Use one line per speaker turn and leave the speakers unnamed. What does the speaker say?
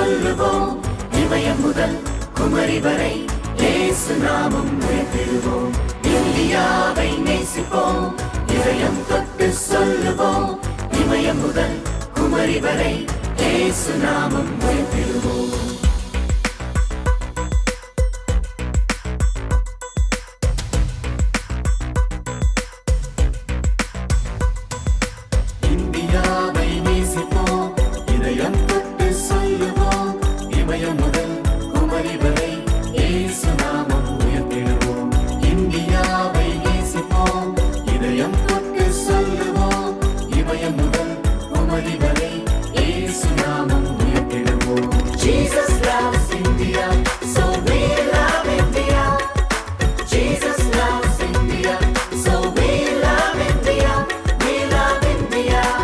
சொல்லுவோம். இமயம் முதல் குமரி வரை இயேசு நாமம் உயர்த்திடுவோம் இந்தியாவை நேசிப்போம். இதயம் தொட்டு சொல்லுவோம். இமயம் முதல் குமரி வரை இயேசு நாமம் உயர்த்திடுவோம்